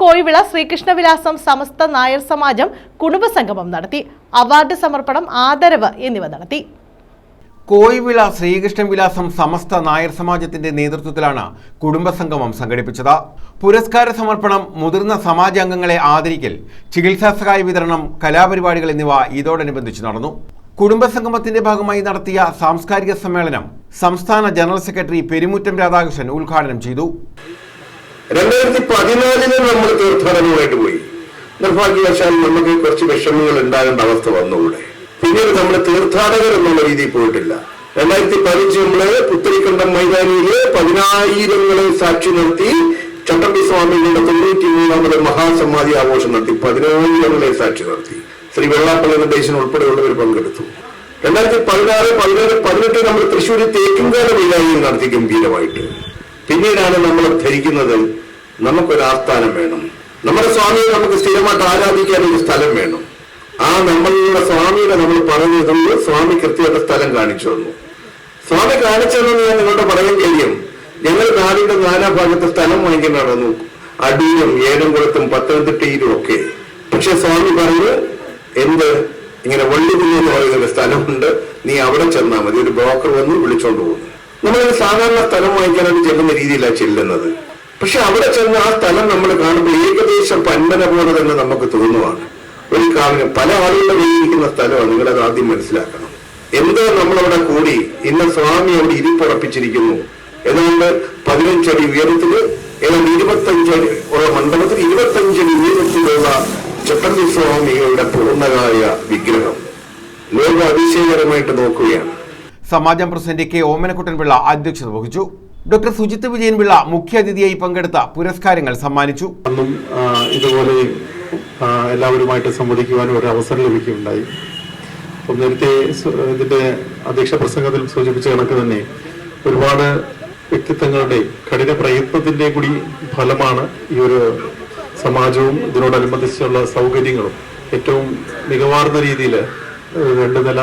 കോഴിവിള ശ്രീകൃഷ്ണവിലാസം സമസ്ത നായർ സമാജം കുടുംബസംഗമം നടത്തി. അവാർഡ് സമർപ്പണം ആദരവ് എന്നിവ നടത്തി. കോയിവിള ശ്രീകൃഷ്ണവിലാസം സമസ്ത നായർ സമാജത്തിന്റെ നേതൃത്വത്തിലാണ് കുടുംബസംഗമം സംഘടിപ്പിച്ചത്. പുരസ്കാര സമർപ്പണം മുതിർന്ന സമാജാംഗങ്ങളെ ആദരിക്കൽ ചികിത്സാ സഹായ വിതരണം കലാപരിപാടികൾ എന്നിവ ഇതോടനുബന്ധിച്ച് നടന്നു. കുടുംബസംഗമത്തിന്റെ ഭാഗമായി നടത്തിയ സാംസ്കാരിക സമ്മേളനം സംസ്ഥാന ജനറൽ സെക്രട്ടറി പെരുമുറ്റം രാധാകൃഷ്ണൻ ഉദ്ഘാടനം ചെയ്തു. രണ്ടായിരത്തി പതിനാലിൽ നമ്മൾ തീർത്ഥാടനമായിട്ട് പോയി. നിർഭാഗ്യവശാൽ നമുക്ക് കുറച്ച് വിഷമങ്ങൾ ഉണ്ടാകേണ്ട അവസ്ഥ വന്നു ഇവിടെ പിന്നീട് നമ്മൾ തീർത്ഥാടകർ എന്നുള്ള രീതിയിൽ പോയിട്ടില്ല. രണ്ടായിരത്തി പതിനഞ്ച് നമ്മൾ പുത്തരിക്കണ്ടം മൈതാനിയിൽ പതിനായിരങ്ങളെ സാക്ഷി നിർത്തി ചട്ടമ്പി സ്വാമികളുടെ തൊണ്ണൂറ്റി മൂന്നാമത് മഹാസമാധി ആഘോഷം നടത്തി. പതിനായിരങ്ങളെ സാക്ഷി നിർത്തി. ശ്രീ വെള്ളാപ്പള്ളി നിർദ്ദേശം ഉൾപ്പെടെയുള്ളവർ പങ്കെടുത്തു. രണ്ടായിരത്തി പതിനാറ് പതിനേഴ് പതിനെട്ട് നമ്മൾ തൃശ്ശൂരിൽ തേക്കുംകാല മൈതാനിയിൽ നടത്തി ഗംഭീരമായിട്ട്. പിന്നീടാണ് നമ്മൾ ധരിക്കുന്നത് നമുക്കൊരു ആസ്ഥാനം വേണം. നമ്മുടെ സ്വാമിയെ നമുക്ക് സ്ഥിരമായിട്ട് ആരാധിക്കാൻ ഒരു സ്ഥലം വേണം. ആ നമ്മളുടെ സ്വാമിയുടെ നമ്മൾ പറഞ്ഞു തന്നു സ്വാമി കൃത്യമായിട്ട് സ്ഥലം കാണിച്ചു തന്നു. സ്വാമി കാണിച്ചു തന്നു ഞാൻ നിങ്ങളുടെ പറയാൻ കഴിയും ഞങ്ങൾ നാടിന്റെ നാനാഭാഗത്ത് സ്ഥലം വാങ്ങിക്കാൻ നടന്നു. അടിയും ഏഴംകുളത്തും പത്തനംതിട്ടയിലും ഒക്കെ. പക്ഷെ സ്വാമി പറഞ്ഞു എന്ത്? ഇങ്ങനെ വള്ളികുന്ന് എന്ന് പറയുന്ന ഒരു സ്ഥലമുണ്ട്. നീ അവിടെ ചെന്നാൽ മതി. ഒരു ബ്രോക്കർ വന്ന് വിളിച്ചോണ്ട് പോകുന്നു. നമ്മളൊരു സാധാരണ സ്ഥലം വാങ്ങിക്കാനായിട്ട് ചെല്ലുന്ന രീതിയിലാണ് ചെല്ലുന്നത്. പക്ഷെ അവിടെ ചെന്ന് ആ സ്ഥലം നമ്മൾ കാണുമ്പോൾ ഏകദേശം പന്മന പോലെ തന്നെ നമുക്ക് തോന്നുവാണ്. ഒരു കാവിന് പല ആളുകളുടെ കയ്യിരിക്കുന്ന സ്ഥലമാണ് നിങ്ങളത് ആദ്യം മനസ്സിലാക്കണം. എന്തോ നമ്മളവിടെ കൂടി ഇന്ന് സ്വാമി അവിടെ ഇരിപ്പുറപ്പിച്ചിരിക്കുന്നു. ഏതാണ്ട് പതിനഞ്ചടി ഉയരത്തിൽ ഏതാണ്ട് ഇരുപത്തഞ്ചടി ഓരോ മണ്ഡപത്തിൽ ഇരുപത്തഞ്ചടി ഉയരത്തിലുള്ള ചട്ടമ്പി സ്വാമികളുടെ പൂർണകായ വിഗ്രഹം. ലോക അതിശയകരമായിട്ട് നോക്കുകയാണ്. സമാജം പ്രസിഡന്റ് കെ ഓമനക്കുട്ടൻപിള്ള അധ്യക്ഷത വഹിച്ചു. ഡോക്ടർ സുജിത്ത് വിജയൻപിള്ള മുഖ്യാതിഥിയായി പങ്കെടുത്ത പുരസ്കാരങ്ങൾ സമ്മാനിച്ചു. ഇതുപോലെ എല്ലാവരുമായിട്ട് സംവദിക്കുവാനും ഒരു അവസരം ലഭിക്കുകയുണ്ടായി. അപ്പം നേരത്തെ ഇതിന്റെ അധ്യക്ഷ പ്രസംഗത്തിൽ സൂചിപ്പിച്ച കണക്ക് തന്നെ ഒരുപാട് വ്യക്തിത്വങ്ങളുടെ കഠിന പ്രയത്നത്തിന്റെ കൂടി ഫലമാണ് ഈ ഒരു സമാജവും ഇതിനോടനുബന്ധിച്ചുള്ള സൗകര്യങ്ങളും. ഏറ്റവും മികവാർന്ന രീതിയിൽ രണ്ട് നില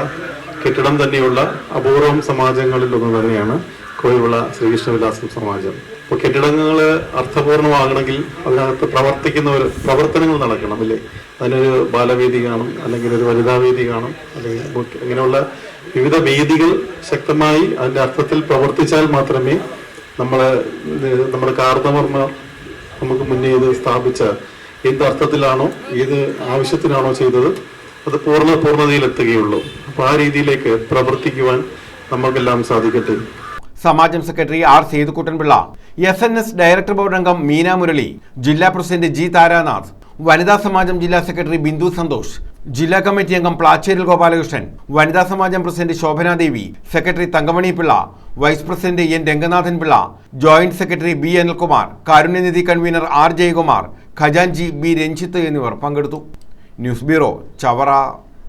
കെട്ടിടം തന്നെയുള്ള അപൂർവം സമാജങ്ങളിൽ ഒന്ന് തന്നെയാണ് കോഴിവിള ശ്രീകൃഷ്ണവിലാസം സമാജം. അപ്പോൾ കെട്ടിടങ്ങൾ അർത്ഥപൂർണമാകണമെങ്കിൽ അതിനകത്ത് പ്രവർത്തിക്കുന്ന ഒരു പ്രവർത്തനങ്ങൾ നടക്കണം അല്ലേ? അതിനൊരു ബാലവേദി കാണും അല്ലെങ്കിൽ ഒരു വനിതാ വേദി കാണും അല്ലെങ്കിൽ അങ്ങനെയുള്ള വിവിധ വേദികൾ ശക്തമായി അതിന്റെ അർത്ഥത്തിൽ പ്രവർത്തിച്ചാൽ മാത്രമേ നമ്മളെ നമ്മുടെ കാർന്നവർമ്മ നമുക്ക് മുന്നേ ഇത് സ്ഥാപിച്ച എന്ത് അർത്ഥത്തിലാണോ ഏത് ആവശ്യത്തിനാണോ ചെയ്തത് അത് പൂർണ പൂർണതയിലെത്തുകയുള്ളൂ. അപ്പൊ ആ രീതിയിലേക്ക് പ്രവർത്തിക്കുവാൻ നമുക്കെല്ലാം സാധിക്കട്ടെ. സമാജം secretary R Sethukuttanpillai S N S director board അംഗം മീന മുരളി ജില്ലാ പ്രസിഡന്റ് ജി താരാനാഥ് വനിതാ സമാജം ജില്ലാ സെക്രട്ടറി ബിന്ദു സന്തോഷ് ജില്ലാ കമ്മിറ്റി അംഗം പ്ലാച്ചേരിൽ ഗോപാലകൃഷ്ണൻ വനിതാ സമാജം president Shobhanadevi secretary Thankamani Pillai vice president N Ranganathan Pillai joint secretary B Anilkumar കാരുണ്യനിധി convener R Jayakumar ഖജാൻജി ബി രഞ്ജിത്ത് എന്നിവർ പങ്കെടുത്തു. News bureau Chavara.